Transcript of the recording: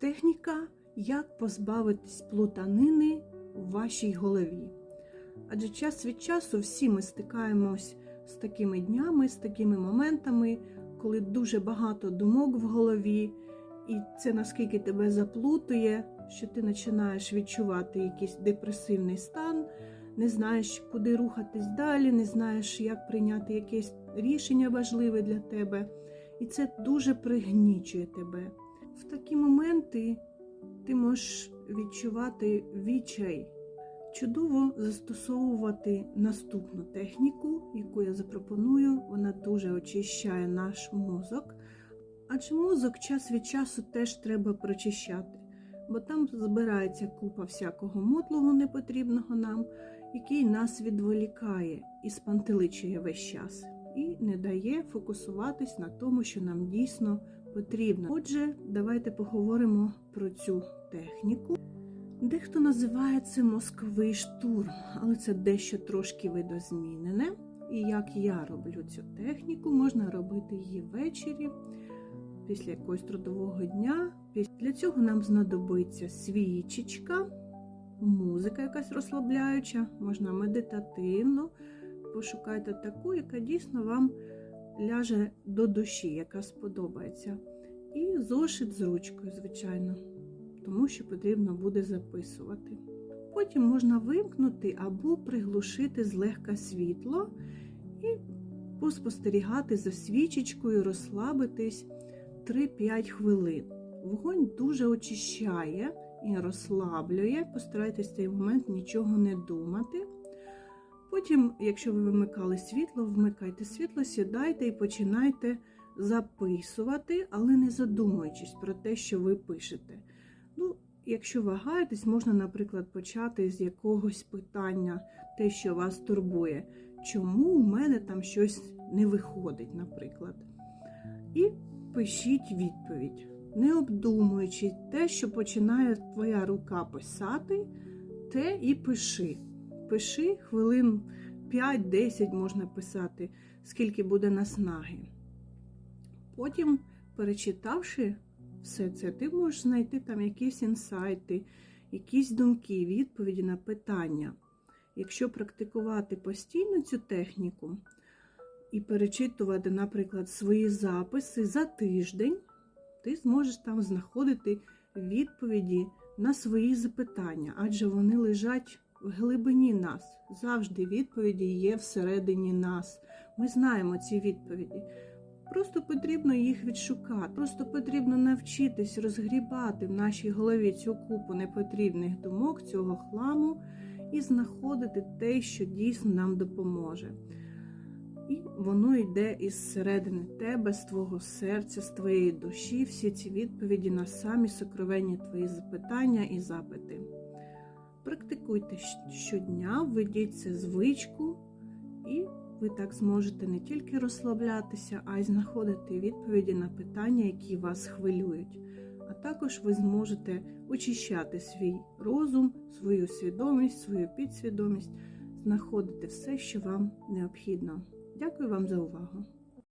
Техніка, як позбавитись плутанини в вашій голові. Адже час від часу всі ми стикаємось з такими днями, з такими моментами, коли дуже багато думок в голові, і це наскільки тебе заплутує, що ти починаєш відчувати якийсь депресивний стан, не знаєш, куди рухатись далі, не знаєш, як прийняти якесь рішення важливе для тебе. І це дуже пригнічує тебе. В такі моменти ти можеш відчувати відчай. Чудово застосовувати наступну техніку, яку я запропоную. Вона дуже очищає наш мозок. Адже мозок час від часу теж треба прочищати, бо там збирається купа всякого мотлого непотрібного нам, який нас відволікає і спантеличує весь час, і не дає фокусуватись на тому, що нам дійсно потрібно. Отже, давайте поговоримо про цю техніку. Дехто називає це мозковий штурм, але це дещо трошки видозмінене. І як я роблю цю техніку, можна робити її ввечері, після якогось трудового дня. Для цього нам знадобиться свічечка, музика якась розслабляюча, можна медитативно. Пошукайте таку, яка дійсно вам ляже до душі, яка сподобається. І зошит з ручкою, звичайно тому що потрібно буде записувати. Потім можна вимкнути або приглушити злегка світло і поспостерігати за свічечкою, розслабитись 3-5 хвилин. Вогонь дуже очищає і розслаблює, постарайтесь в цей момент нічого не думати. Потім, якщо ви вимикали світло, вмикайте світло, сідайте і починайте записувати, але не задумуючись про те, що ви пишете. Ну, якщо вагаєтесь, можна, наприклад, почати з якогось питання, те, що вас турбує. Чому у мене там щось не виходить, наприклад. І пишіть відповідь, не обдумуючи те, що починає твоя рука писати, те і пиши. Пиши хвилин 5-10 можна писати, скільки буде наснаги. Потім, перечитавши все це, ти можеш знайти там якісь інсайти, якісь думки, відповіді на питання. Якщо практикувати постійно цю техніку і перечитувати, наприклад, свої записи за тиждень, ти зможеш там знаходити відповіді на свої запитання, адже вони лежать в глибині нас. Завжди відповіді є всередині нас. Ми знаємо ці відповіді. Просто потрібно їх відшукати. Просто потрібно навчитись розгрібати в нашій голові цю купу непотрібних думок, цього хламу, і знаходити те, що дійсно нам допоможе. І воно йде із середини тебе, з твого серця, з твоєї душі, всі ці відповіді на самі сокровенні твої запитання і запити. Практикуйте щодня, введіть це звичку і ви так зможете не тільки розслаблятися, а й знаходити відповіді на питання, які вас хвилюють. А також ви зможете очищати свій розум, свою свідомість, свою підсвідомість, знаходити все, що вам необхідно. Дякую вам за увагу!